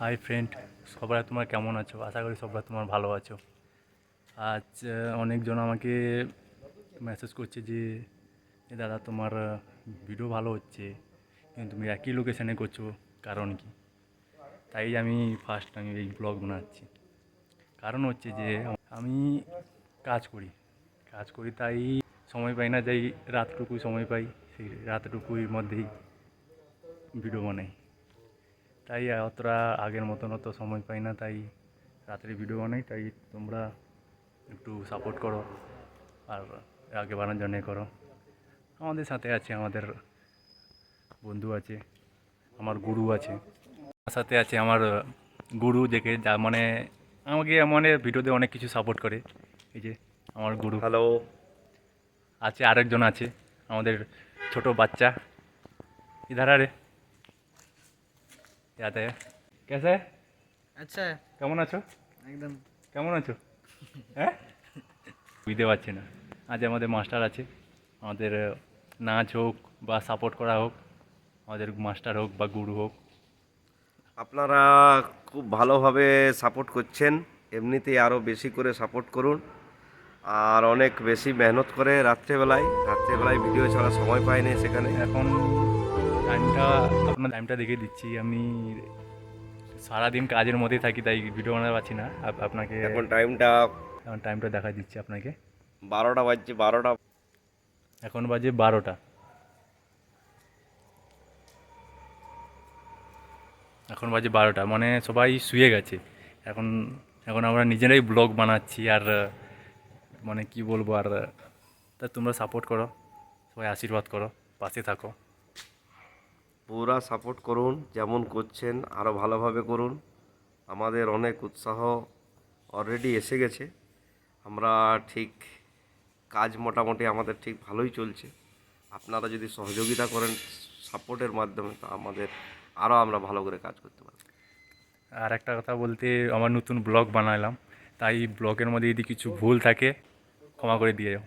Hi friend সবাই তোমরা কেমন আছো? আশা করি সবাই তোমার ভালো আছো। আজ অনেকজন আমাকে মেসেজ করছে যে দাদা, তোমার ভিডিও ভালো হচ্ছে। কিন্তু তুমি একই লোকেশানে করছ, কারণ কি? তাই আমি ফার্স্ট আমি এই ব্লগ বানাচ্ছি। কারণ হচ্ছে যে, আমি কাজ করি। কাজ করি তাই সময় পাই না, যাই রাতটুকু সময় পাই, সেই রাতটুকুর মধ্যেই ভিডিও বানাই। তাই অতটা আগের মতন অত সময় পাই না তাই রাত্রে ভিডিও বানাই তাই তোমরা একটু সাপোর্ট করো আর আগে বানানোর জন্যে করো। আমাদের সাথে আছে আমাদের বন্ধু আছে আমার গুরু আছে। আমার সাথে আছে আমার গুরু দেখে যা মানে আমাকে মানে ভিডিওতে অনেক কিছু সাপোর্ট করে। এই যে আমার গুরু। হ্যালো আছে আরেকজন আছে আমাদের ছোট বাচ্চা। ইধার রে? যাতে কেসে अच्छा है কেমন আছো एकदम কেমন আছো হ্যাঁ বুঝতে পারছি না আজ আমাদের মাস্টার আছে আমাদের আহ, নাচ হোক বা সাপোর্ট করা হোক আমাদের মাস্টার হোক বা গুরু হোক আপনারা খুব ভালোভাবে সাপোর্ট করছেন এমনিতেই আরও বেশি করে সাপোর্ট করুন আর অনেক বেশি মেহনত করে রাত্রেবেলায় রাত্রেবেলায় ভিডিও ছাড়া সময় পাই না সেখানে এখন টাইমটা আপনার টাইমটা দেখে দিচ্ছি। আমি সারাদিন কাজের মধ্যেই থাকি তাই ভিডিও বানাতে পারছি না। আপনাকে এখন টাইমটা এখন টাইমটা দেখা দিচ্ছি আপনাকে। বারোটা বাজছে বারোটা এখন বাজে বারোটা। এখন বাজে বারোটা মানে সবাই শুয়ে গেছে। এখন এখন আমরা নিজেরাই ব্লগ বানাচ্ছি আর মানে কি বলব আর তা তোমরা সাপোর্ট করো সবাই আশীর্বাদ করো পাশে থাকো। পুরা সাপোর্ট করুন, যেমন করছেন আরও ভালোভাবে করুন। আমাদের অনেক উৎসাহ অলরেডি এসে গেছে। আমরা ঠিক কাজ মোটামুটি আমাদের ঠিক ভালোই চলছে। আপনারা যদি সহযোগিতা করেন সাপোর্টের মাধ্যমে, তা আমাদের আরও আমরা ভালো করে কাজ করতে পারব। আর একটা কথা বলতে, আমার নতুন ব্লগ বানালাম তাই ব্লগের মধ্যে যদি কিছু ভুল থাকে, ক্ষমা করে দিয়ে যাও।